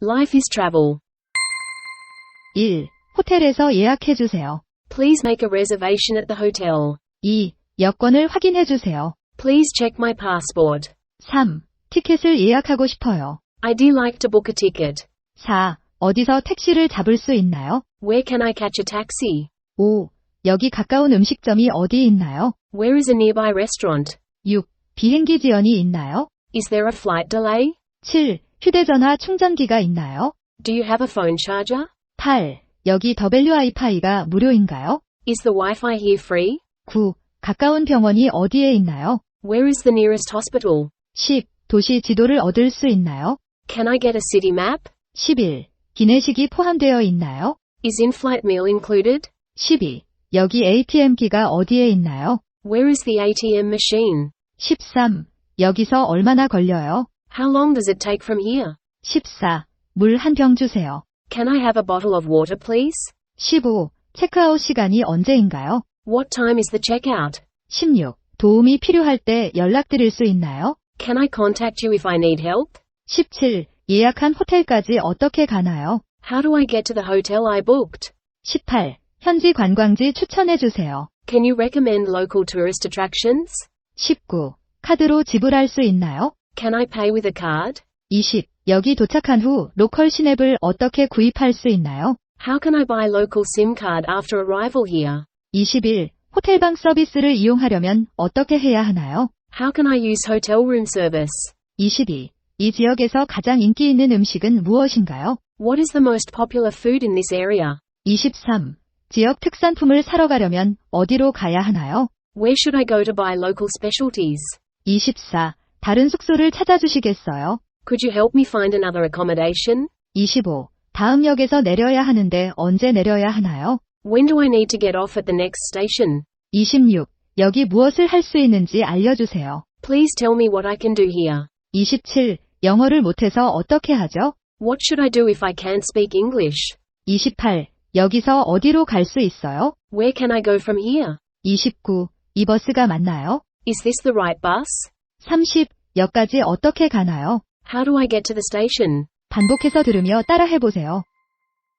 Life is travel. 1. 호텔에서 예약해주세요. Please make a reservation at the hotel. 2. 여권을 확인해주세요. Please check my passport. 3. 티켓을 예약하고 싶어요. I'd like to book a ticket. 4. 어디서 택시를 잡을 수 있나요? Where can I catch a taxi? 5. 여기 가까운 음식점이 어디 있나요? Where is a nearby restaurant? 6. 비행기 지연이 있나요? Is there a flight delay? 7. 휴대전화 충전기가 있나요? Do you have a phone charger? 8. 여기 WiFi가 무료인가요? Is the Wi-Fi here free? 9. 가까운 병원이 어디에 있나요? Where is the nearest hospital? 10. 도시 지도를 얻을 수 있나요? Can I get a city map? 11. 기내식이 포함되어 있나요? Is in-flight meal included? 12. 여기 ATM기가 어디에 있나요? Where is the ATM machine? 13. 여기서 얼마나 걸려요? How long does it take from here? 14. 물 한 병 주세요. Can I have a bottle of water please? 15. 체크아웃 시간이 언제인가요? What time is the checkout? 16. 도움이 필요할 때 연락드릴 수 있나요? Can I contact you if I need help? 17. 예약한 호텔까지 어떻게 가나요? How do I get to the hotel I booked? 18. 현지 관광지 추천해 주세요. Can you recommend local tourist attractions? 19. 카드로 지불할 수 있나요? Can I pay with a card? 20. 여기 도착한 후 로컬 시냅을 어떻게 구입할 수 있나요? How can I buy local SIM card after arrival here? 21. 호텔방 서비스를 이용하려면 어떻게 해야 하나요? How can I use hotel room service? 22. 이 지역에서 가장 인기 있는 음식은 무엇인가요? What is the most popular food in this area? 23. 지역 특산품을 사러 가려면 어디로 가야 하나요? Where should I go to buy local specialties? 24. 다른 숙소를 찾아주시겠어요? Could you help me find another accommodation? 25. 다음 역에서 내려야 하는데 언제 내려야 하나요? When do I need to get off at the next station? 26. 여기 무엇을 할 수 있는지 알려주세요. Please tell me what I can do here. 27. 영어를 못해서 어떻게 하죠? What should I do if I can't speak English? 28. 여기서 어디로 갈 수 있어요? Where can I go from here? 29. 이 버스가 맞나요? Is this the right bus? 30. 역까지 어떻게 가나요? How do I get to the station? 반복해서 들으며 따라해보세요.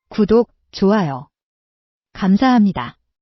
구독, 좋아요. 감사합니다.